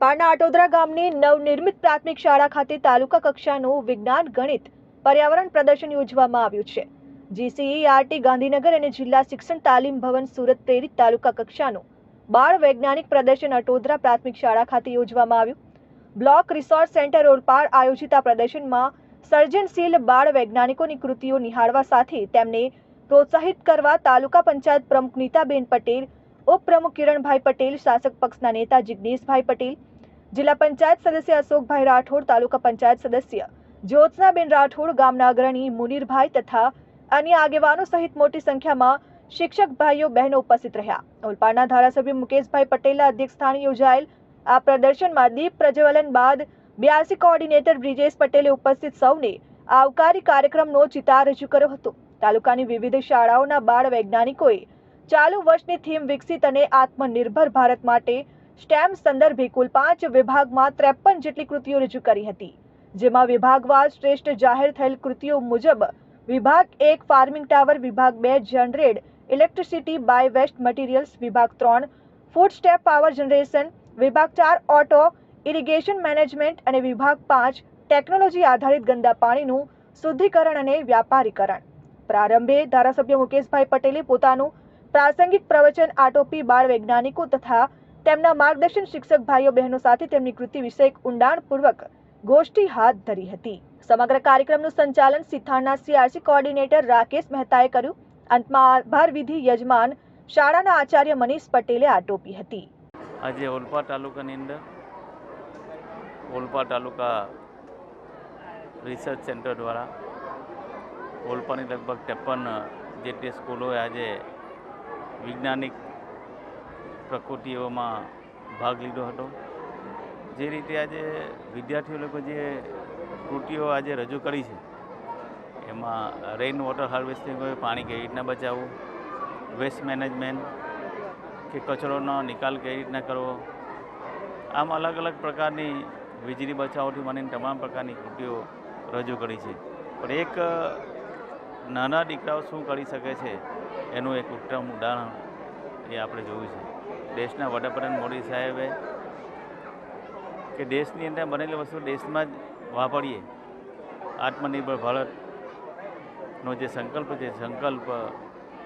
ઓલપાડના આટોદરા ગામની નવનિર્મિત પ્રાથમિક શાળા ખાતે તાલુકા કક્ષાનું વિજ્ઞાન, ગણિત, પર્યાવરણ પ્રદર્શન યોજવામાં આવ્યું છે. જીસીઈઆરટી ગાંધીનગર અને જિલ્લા શિક્ષણ તાલીમ ભવન સુરત પ્રેરિત તાલુકા કક્ષાનું બાળ વૈજ્ઞાનિક પ્રદર્શન અટોદરા પ્રાથમિક શાળા ખાતે યોજવામાં આવ્યું. બ્લોક રિસોર્ટ સેન્ટર ઓલપાડ આયોજિત આ પ્રદર્શનમાં સર્જનશીલ બાળ વૈજ્ઞાનિકોની કૃતિઓ નિહાળવા સાથે તેમને પ્રોત્સાહિત કરવા તાલુકા પંચાયત પ્રમુખ નીતાબેન પટેલ, ઉપપ્રમુખ કિરણભાઈ પટેલ, શાસક પક્ષના નેતા જિજ્ઞેશભાઈ પટેલ જિલ્લા પંચાયત સદસ્ય અશોકભાઈ રાઠોડ, તાલુકા પંચાયત સદસ્ય જ્યોત્સનાબેન રાઠોડ, ગામના અગ્રણી મુનીરભાઈ તથા અન્ય આગેવાનો સહિત મોટી સંખ્યામાં શિક્ષક ભાઈઓ, બહેનો ઉપસ્થિત રહ્યા. ઓલપાડના ધારાસભ્ય મુકેશભાઈ પટેલના અધ્યક્ષસ્થાને યોજાયેલ આ પ્રદર્શનમાં દીપ પ્રજ્વલન બાદ બ્યાસી કોઓર્ડિનેટર બ્રિજેશ પટેલે ઉપસ્થિત સૌને આવકારી કાર્યક્રમનો ચિતાર રજૂ કર્યો હતો. તાલુકાની વિવિધ શાળાઓના બાળ વૈજ્ઞાનિકોએ ચાલુ વર્ષની થીમ વિકસિત અને આત્મનિર્ભર ભારત માટે સ્ટેમ સંદર્ભે કુલ પાંચ વિભાગમાં ત્રેપન જેટલી કૃતિઓ રજૂ કરી હતી, જેમાં વિભાગવાર શ્રેષ્ઠ જાહેર થયેલ કૃતિઓ મુજબ વિભાગ એક ફાર્મિંગ ટાવર, વિભાગ બે generate electricity by waste materials, વિભાગ ત્રણ ફૂડ સ્ટેપ પાવર જનરેશન, વિભાગ ચાર ઓટો ઇરિગેશન મેનેજમેન્ટ અને વિભાગ પાંચ ટેકનોલોજી આધારિત ગંદા પાણીનું શુદ્ધિકરણ અને વ્યાપારીકરણ. પ્રારંભે ધારાસભ્ય મુકેશભાઈ પટેલે પોતાનું પ્રાસંગિક પ્રવચન આટોપી બાળ વૈજ્ઞાનિકો તથા તેમના માર્ગદર્શન શિક્ષક ભાઈઓ બહેનો સાથે તેમની કૃતિ વિષયક ઊંડાણપૂર્વક ગોષ્ઠી હાથ ધરી હતી. સમગ્ર કાર્યક્રમનું સંચાલન સિથાણના સીઆરસી કોઓર્ડિનેટર રાકેશ મહેતાએ કર્યું. અંતમાં આભાર વિધિ યજમાન શાળાના આચાર્ય મનીષ પટેલે આટોપી હતી. આજે ઓલપા તાલુકાની અંદર ઓલપા તાલુકા રિસર્ચ સેન્ટર દ્વારા ઓલપાની લગભગ ત્રેપન જેટલી સ્કૂલોએ આજે વૈજ્ઞાનિક પ્રકૃતિઓમાં ભાગ લીધો હતો. જે રીતે આજે વિદ્યાર્થીઓ લોકો જે કૃતિઓ આજે રજૂ કરી છે, એમાં રેઇન વોટર હાર્વેસ્ટિંગ હોય, પાણી કેવી રીતના બચાવવું વેસ્ટ મેનેજમેન્ટ કે કચરોનો નિકાલ કેવી રીતના કરવો, આમ અલગ અલગ પ્રકારની વીજળી બચાવોથી માંડીને તમામ પ્રકારની કૃતિઓ રજૂ કરી છે. પણ એક નાના દીકરાઓ શું કરી શકે છે, એનું એક ઉત્તમ ઉદાહરણ એ આપણે જોયું છે. દેશના વડાપ્રધાન મોદી સાહેબે કે દેશની અંદર બનેલી વસ્તુ દેશમાં જ વાપરીએ. આત્મનિર્ભર ભારતનો જે સંકલ્પ છે, સંકલ્પ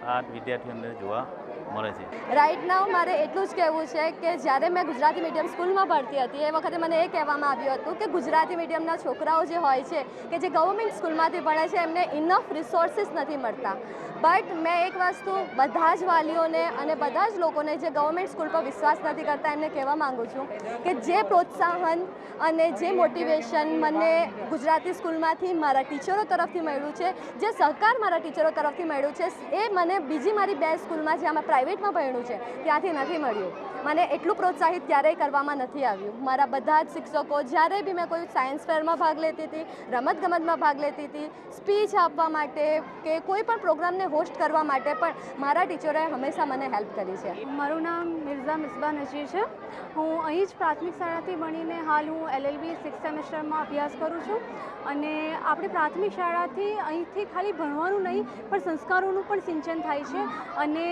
આ વિદ્યાર્થીઓ અંદર જોવા મળે છે. રાઈટ નાવ મારે એટલું જ કહેવું છે કે જ્યારે મેં ગુજરાતી મીડિયમ સ્કૂલમાં ભણતી હતી, એ વખતે મને એ કહેવામાં આવ્યું હતું કે ગુજરાતી મીડિયમના છોકરાઓ જે હોય છે, કે જે ગવર્મેન્ટ સ્કૂલમાંથી ભણે છે, એમને ઇનફ રિસોર્સિસ નથી મળતા. બટ મેં એક વસ્તુ બધા જ વાલીઓને અને બધા જ લોકોને જે ગવર્મેન્ટ સ્કૂલ પર વિશ્વાસ નથી કરતા, એમને કહેવા માગું છું કે જે પ્રોત્સાહન અને જે મોટિવેશન મને ગુજરાતી સ્કૂલમાંથી મારા ટીચરો તરફથી મળ્યું છે, જે સહકાર મારા ટીચરો તરફથી મળ્યું છે, એ મને બીજી મારી બે સ્કૂલમાં જ્યાં પ્રાઇવેટમાં ભણ્યું છે, ત્યાંથી નથી મળ્યું. મને એટલું પ્રોત્સાહિત ક્યારેય કરવામાં નથી આવ્યું. મારા બધા જ શિક્ષકો, જ્યારે બી મેં કોઈ સાયન્સ ફેરમાં ભાગ લેતી હતી, રમતગમતમાં ભાગ લેતી હતી સ્પીચ આપવા માટે કે કોઈ પણ પ્રોગ્રામને હોસ્ટ કરવા માટે પણ મારા ટીચરોએ હંમેશા મને હેલ્પ કરી છે. મારું નામ મિર્ઝા મિસ્બા નજીર છે. હું અહીં જ પ્રાથમિક શાળાથી ભણીને હાલ હું એલએલબી સિક્સ સેમેસ્ટરમાં અભ્યાસ કરું છું. અને આપણી પ્રાથમિક શાળાથી અહીંથી ખાલી ભણવાનું નહીં, પણ સંસ્કારોનું પણ સિંચન થાય છે. અને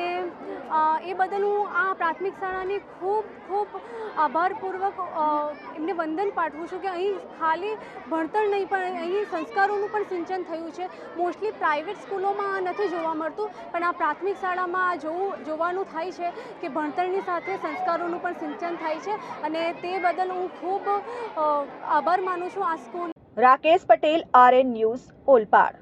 એ બદલ હું આ પ્રાથમિક શાળાની ખૂબ ખૂબ આભારપૂર્વક એમને વંદન પાઠવું છું કે અહીં ખાલી ભણતર નહીં, પણ અહીં સંસ્કારોનું પણ સિંચન થયું છે. મોસ્ટલી પ્રાઇવેટ સ્કૂલોમાં નથી જોવા મળતું, પણ આ પ્રાથમિક શાળામાં આ જોવું, જોવાનું થાય છે કે ભણતરની સાથે સંસ્કારોનું પણ સિંચન થાય છે અને તે બદલ હું ખૂબ આભાર માનું છું આ school Rakesh Patel RN news Olpad.